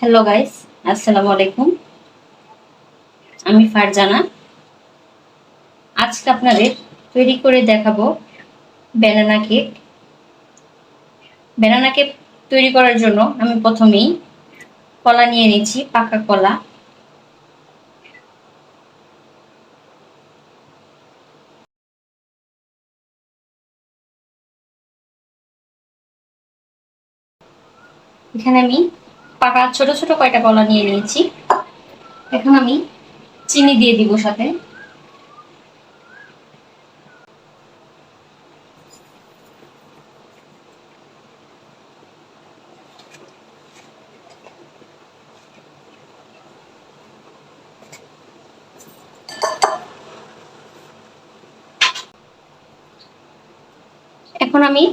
Hello guys আসসালামু আলাইকুম আমি ফারজানা। আজকে আপনাদের তৈরি করে দেখাবো ব্যানানা কেক ব্যানানা কেক তৈরি করার জন্য আমি প্রথমেই কলা নিয়ে নিচ্ছি পাকা কলা। এখানে আমি পাকা ছোট ছোট কয়টা কলা নিয়ে নিয়েছি। এখন আমি চিনি দিয়ে দিব সাথে। এখন আমি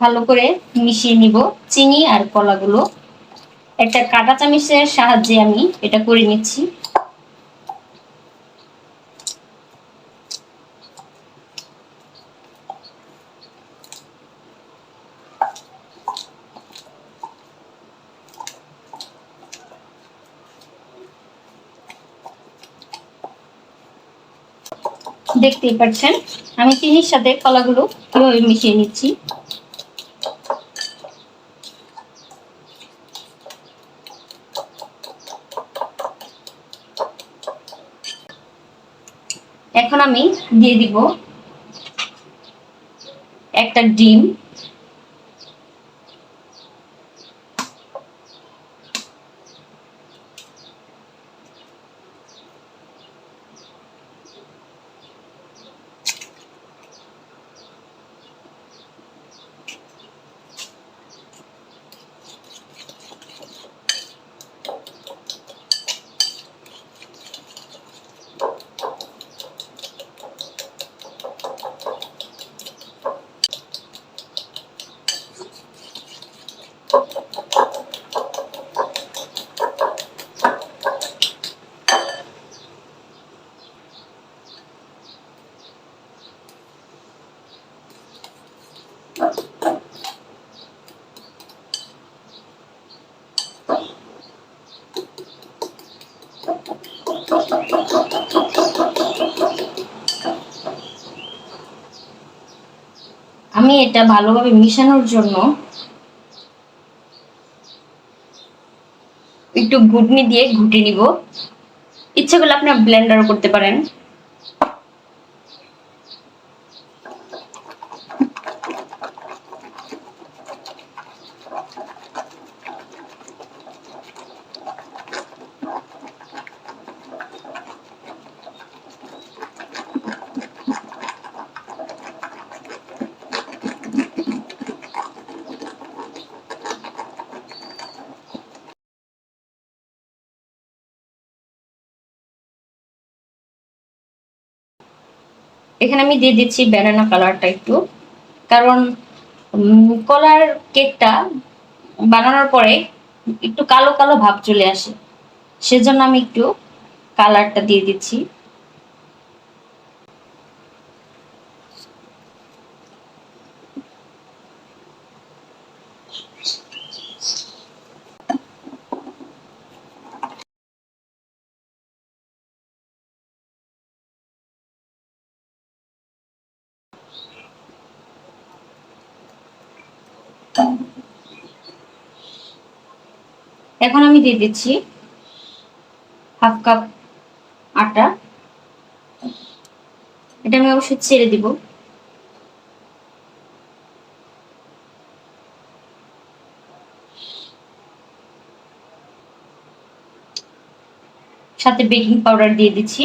ভালো করে মিশিয়ে নিব চিনি আর কলাগুলো। একটা কাঁটা চামিচের সাহায্যে আমি এটা করে নিচ্ছি। দেখতেই পাচ্ছেন, আমি চিনির সাথে কলাগুলো কীভাবে মিশিয়ে নিচ্ছি। এখন আমি দিয়ে দিব একটা ডিম। আমি এটা ভালোভাবে মিশানোর জন্য একটু ঘুটনি দিয়ে ঘুটে নিব। ইচ্ছে করলে আপনার ব্লেন্ডারও করতে পারেন। এখানে আমি দিয়ে দিচ্ছি ব্যানানা কালারটা একটু। কারণ কলার কেকটা বানানোর পরে একটু কালো কালো ভাব চলে আসে। সেজন্য আমি একটু কালারটা দিয়ে দিচ্ছি। এখন আমি দিয়ে দিচ্ছি হাফ কাপ আটা। এটা আমি অবশ্যই ছেড়ে দিব। সাথে বেকিং পাউডার দিয়ে দিচ্ছি।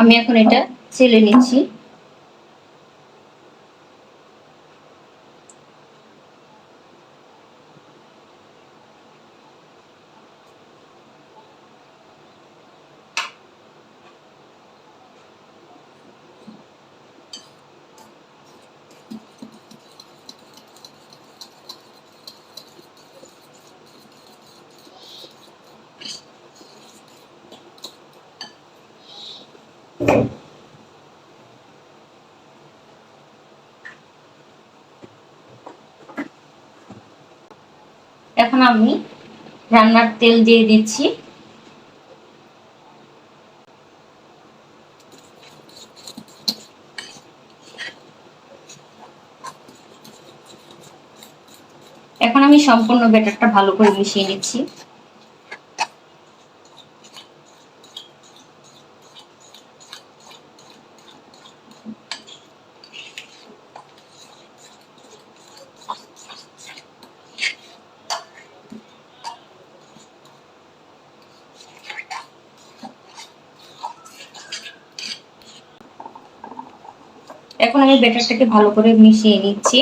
আমি এখন এটা ছেলে নিচ্ছি। এখন আমি রান্নার তেল দিয়ে দিচ্ছি। এখন আমি সম্পূর্ণ ব্যাটারটা ভালো করে মিশিয়ে নিচ্ছি। এখন আমি ব্যাটারটাকে ভালো করে মিশিয়ে নিচ্ছি।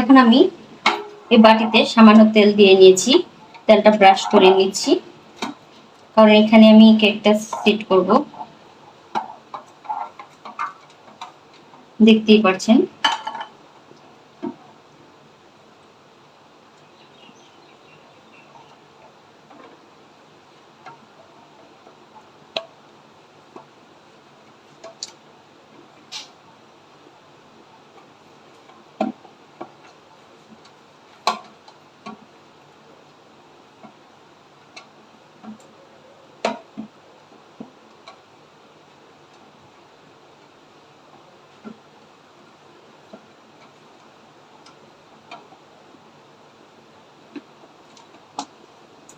এখন আমি এই বাটিতে সামান্য তেল দিয়ে নিয়েছি, তেলটা ব্রাশ করে নিচ্ছি কারণ এখানে আমি কেকটা সেট করব। দেখতেই পাচ্ছেন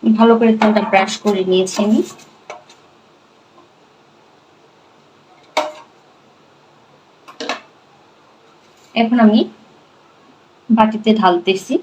ভালো করে তেলটা ব্রাশ করে নিয়েছি আমি। এখন আমি বাটিতে ঢালতেছি।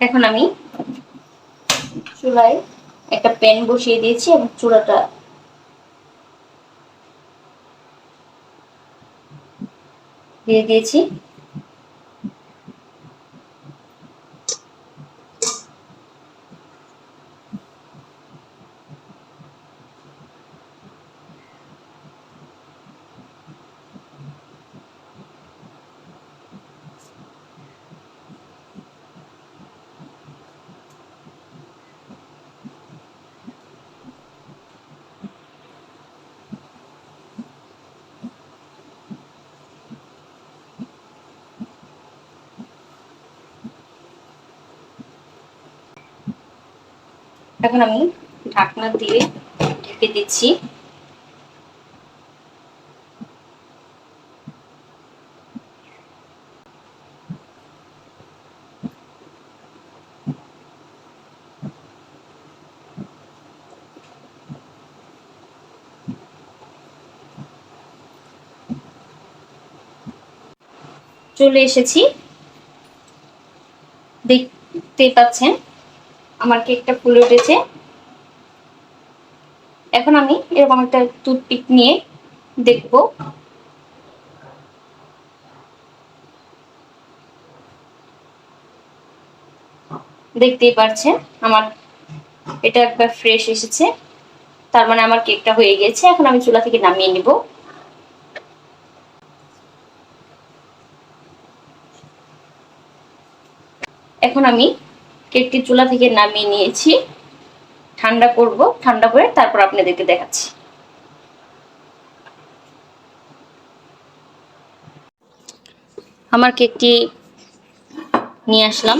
এখন আমি চুলায় একটা প্যান বসিয়ে দিয়েছি এবং চূড়াটা দিয়ে দিয়েছি। এখন আমি ঢাকনা দিয়ে ঢেকে দিচ্ছি। চলে এসেছি। দেখতে পাচ্ছেন আমার কেকটা ফুলে উঠেছে। এখন আমি এরকম একটা টুথপিক নিয়ে দেখব। দেখতেই পারছেন, আমার এটা একবার ফ্রেশ এসেছে। তার মানে আমার কেকটা হয়ে গেছে। এখন আমি চুলা থেকে নামিয়ে নিব। এখন আমি কেকটি চুলা থেকে নামিয়ে নিয়েছি। ঠান্ডা করব, ঠান্ডা করে তারপর আপনাদেরকে দেখাচ্ছি। আমার কেকটি নিয়ে আসলাম।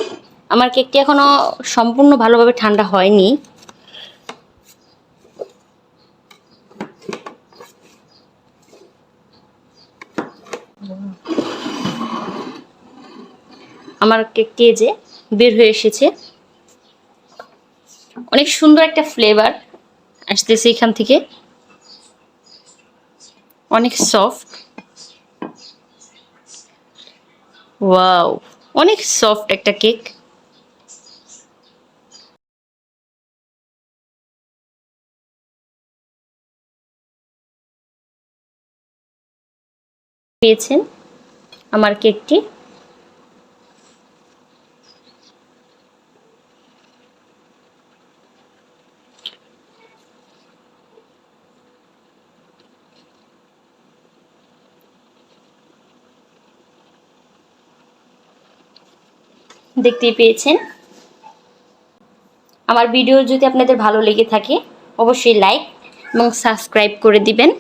আমার কেকটি এখনও সম্পূর্ণ ভালোভাবে ঠান্ডা হয়নি। আমার কেকটি যে বের হয়ে এসেছে। অনেক সুন্দর একটা ফ্লেভার আসতেছে এখান থেকে। অনেক সফট ওয়াও অনেক সফট একটা কেক পেয়েছেন আমার কেকটি দেখতেই পেয়েছেন। আমার ভিডিও যদি আপনাদের ভালো লেগে থাকে, অবশ্যই লাইক এবং সাবস্ক্রাইব করে দিবেন।